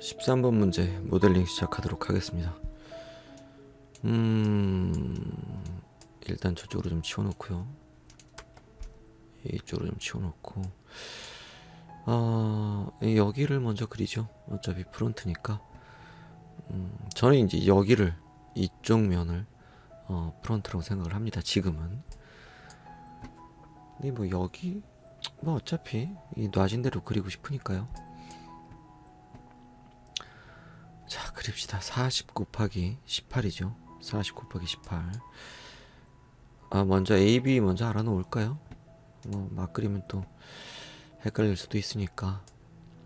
13번 문제 모델링 시작하도록 하겠습니다. 음, 일단 저쪽으로 좀 치워놓고요. 이쪽으로 좀 치워놓고, 아, 여기를 먼저 그리죠. 어차피 프론트니까. 음, 저는 이제 여기를 이쪽 면을 어, 프론트라고 생각을 합니다. 지금은. 근데 뭐 여기 뭐 어차피 이 놔진 대로 그리고 싶으니까요. 그립시다. 40 곱하기 18이죠. 40 곱하기 18. 아, 먼저 A, B 먼저 알아놓을까요? 뭐, 막 그리면 또 헷갈릴 수도 있으니까.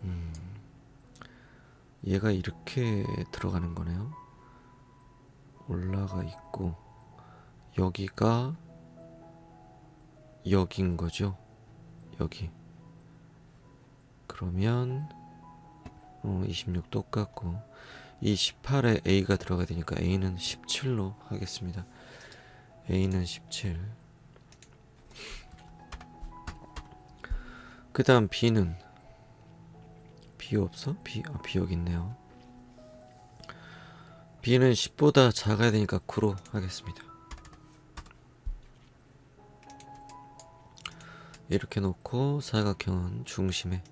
음, 얘가 이렇게 들어가는 거네요. 올라가 있고, 여기가 여긴 거죠. 여기. 그러면, 어, 26 똑같고, 이 18에 A가 들어가야 되니까 A는 17로 하겠습니다. A는 17. 그 다음 B는 B 없어? B, 아, B 여기 있네요. B는 10보다 작아야 되니까 9로 하겠습니다. 이렇게 놓고 사각형은 중심에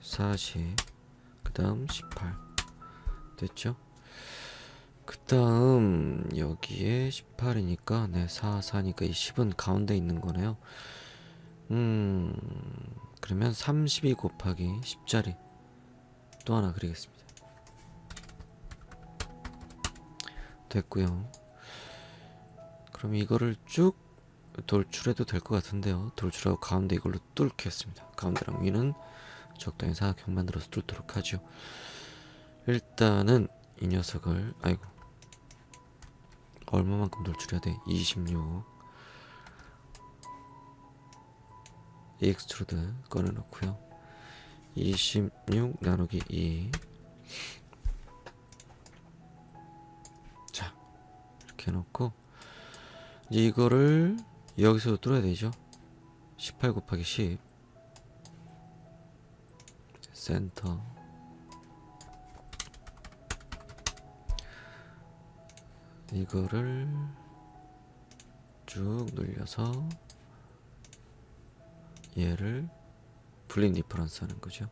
40, 그 다음 18 됐죠? 그 다음 여기에 18이니까 네 4, 4니까 이 10은 가운데 있는 거네요. 음 그러면 32 곱하기 10짜리 또 하나 그리겠습니다. 됐고요. 그럼 이거를 쭉 돌출해도 될 것 같은데요. 돌출하고 가운데 이걸로 뚫겠습니다. 가운데랑 위는 적당히 사각형 만들어서 뚫도록 하죠. 일단은 이 녀석을 아이고 얼마만큼 돌출해야 돼? 26 익스트루드 꺼내놓고요. 26 나누기 2 자, 이렇게 해놓고 이제 이거를 여기서 뚫어야 되죠. 18 곱하기 10 센터 이거를 쭉 늘려서 얘를 블린 디퍼런스 하는 거죠.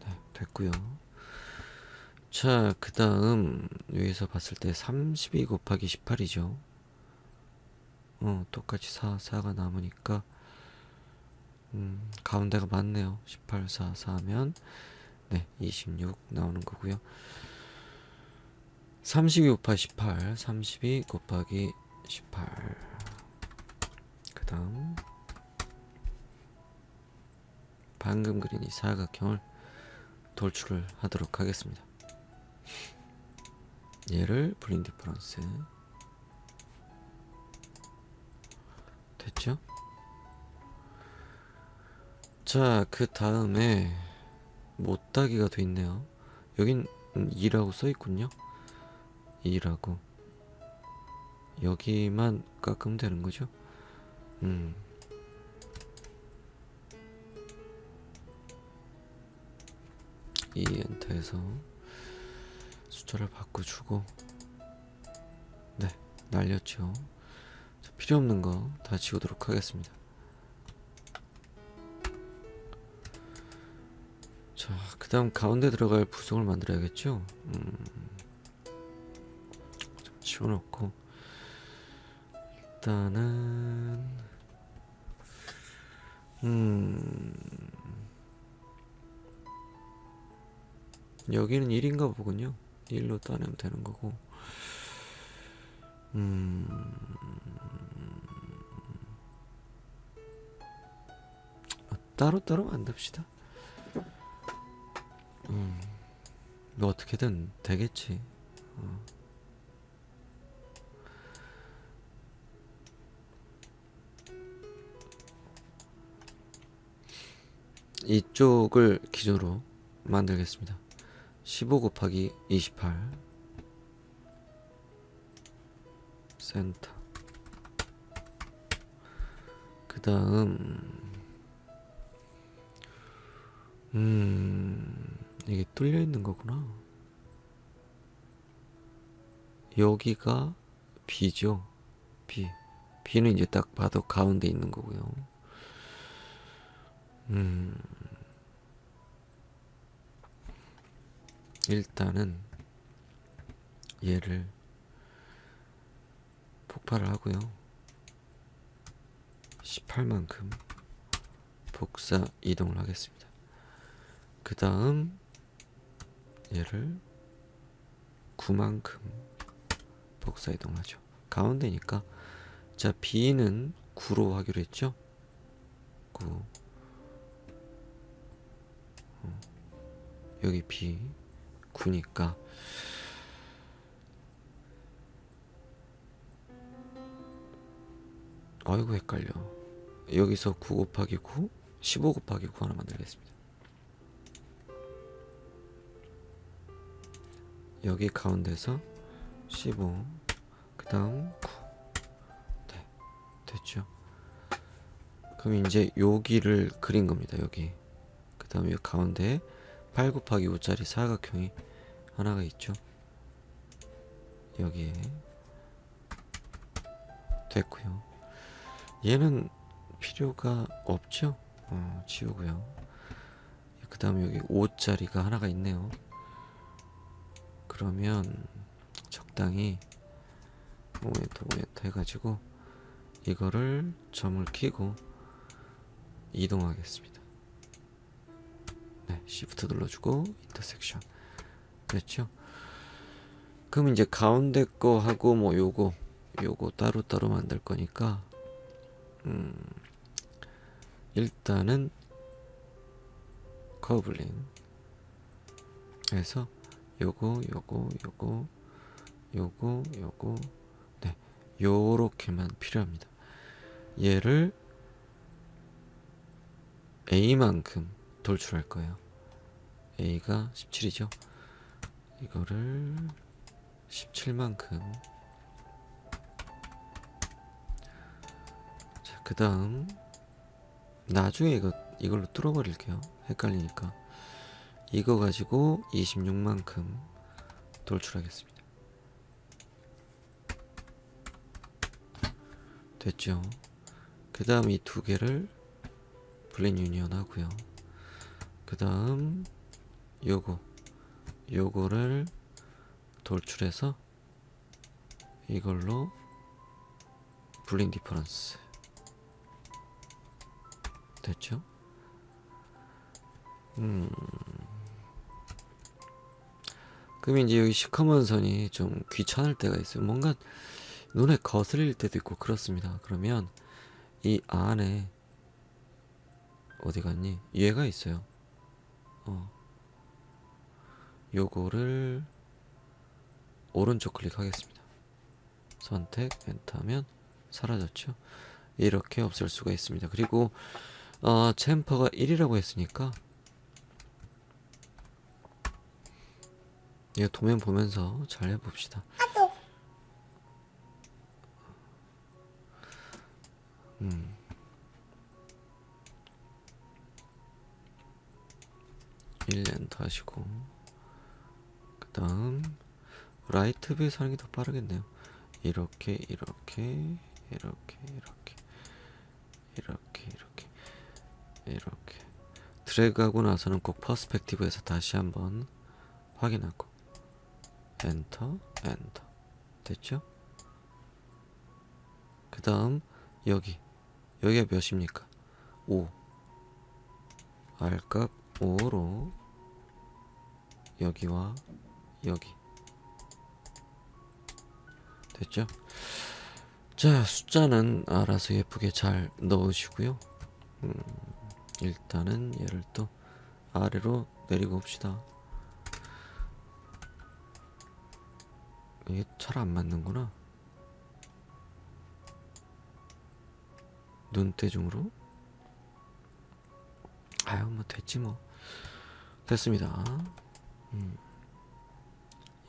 네, 됐고요. 자, 그 다음 위에서 봤을 때 32 곱하기 18이죠. 어, 똑같이 4, 4가 남으니까 음, 가운데가 맞네요. 18, 4, 4면 네, 26 나오는 거고요. 32 곱하기 18, 32 곱하기 18. 그 다음 방금 그린 이 사각형을 돌출을 하도록 하겠습니다. 얘를 블린 디퍼런스 됐죠? 자, 그 다음에 못따기가 돼 있네요. 여긴 2라고 써 있군요. 2라고. 여기만 깎으면 되는 거죠? 음. 이 엔터에서 숫자를 바꿔주고 네 날렸죠 자, 필요 없는 거 다 지우도록 하겠습니다 자, 그 다음 가운데 들어갈 부속을 만들어야겠죠? 음, 좀 치워놓고, 일단은, 음, 여기는 1인가 보군요. 1로 따내면 되는 거고, 음, 아, 따로 따로 만듭시다. 음, 뭐 어떻게든 되겠지. 어. 이쪽을 기준으로 만들겠습니다. 15 곱하기 28 센터 그 다음 음, 이게 뚫려 있는 거구나. 여기가 B죠. B. B는 이제 딱 봐도 가운데 있는 거고요. 음, 일단은 얘를 폭발을 하고요. 18만큼 복사 이동을 하겠습니다. 그 다음 얘를 9만큼 복사 이동하죠. 가운데니까 자 B는 9로 하기로 했죠. 9 어, 여기 B 9니까 아이고 헷갈려. 여기서 9 곱하기 9, 15 곱하기 9 하나 만들겠습니다. 여기 가운데서 15, 그 다음 9. 네, 됐죠. 그럼 이제 여기를 그린 겁니다. 여기. 그 다음에 가운데에 8 곱하기 5짜리 사각형이 하나가 있죠. 여기에 됐고요. 얘는 필요가 없죠. 어, 지우고요. 그 다음에 여기 5짜리가 하나가 있네요. 그러면 적당히 모멘트 모멘트 해가지고 이거를 점을 키고 이동하겠습니다. 네, Shift 눌러주고 인터섹션 됐죠? 그럼 이제 가운데 거 하고 뭐 요거 요거 따로 따로 만들 거니까 음, 일단은 커블링 해서 요거 요거 요거 요거 요거. 네 요렇게만 필요합니다. 얘를 A만큼 돌출할 거예요. A가 17이죠? 이거를 17만큼. 자, 그 다음 나중에 이거 이걸로 뚫어버릴게요. 헷갈리니까 이거 가지고 26만큼 돌출하겠습니다. 됐죠? 그 다음 이 두 개를 블렌 유니언 하고요. 그 다음 요거 요거를 돌출해서 이걸로 블링 디퍼런스 됐죠? 음. 그럼 이제 여기 시커먼 선이 좀 귀찮을 때가 있어요. 뭔가 눈에 거슬릴 때도 있고 그렇습니다. 그러면 이 안에 어디 갔니? 얘가 있어요. 어. 요거를 오른쪽 클릭하겠습니다. 선택 엔터하면 사라졌죠. 이렇게 없앨 수가 있습니다. 그리고 어, 챔퍼가 1이라고 했으니까 이거 도면 보면서 잘 해봅시다. 음. 일 엔터 하시고 그 다음 라이트 베이스 하는 게 더 빠르겠네요. 이렇게 이렇게 이렇게 이렇게 이렇게 이렇게 이렇게 드래그하고 나서는 꼭 퍼스펙티브에서 다시 한번 확인하고 엔터 엔터 됐죠? 그 다음 여기 여기가 몇입니까? 5 R값 5로 여기와 여기 됐죠? 자 숫자는 알아서 예쁘게 잘 넣으시고요 음, 일단은 얘를 또 아래로 내리고 봅시다 이게 잘 안 맞는구나. 눈대중으로? 아유 뭐 됐지 뭐. 됐습니다. 음.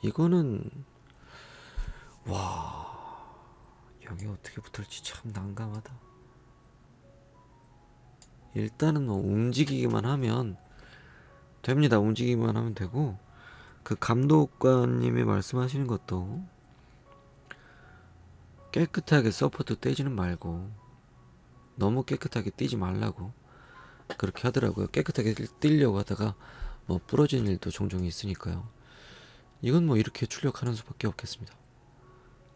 이거는 와 여기 어떻게 붙을지 참 난감하다. 일단은 뭐 움직이기만 하면 됩니다. 움직이기만 하면 되고 그 감독관님이 말씀하시는 것도 깨끗하게 서포트 떼지는 말고 너무 깨끗하게 뛰지 말라고 그렇게 하더라고요. 깨끗하게 뛰려고 하다가 뭐 부러진 일도 종종 있으니까요. 이건 뭐 이렇게 출력하는 수밖에 없겠습니다.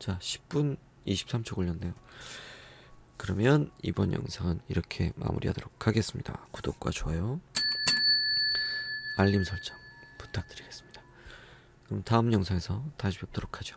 자, 10분 23초 걸렸네요. 그러면 이번 영상은 이렇게 마무리하도록 하겠습니다. 구독과 좋아요, 알림 설정 부탁드리겠습니다. 그럼 다음 영상에서 다시 뵙도록 하죠.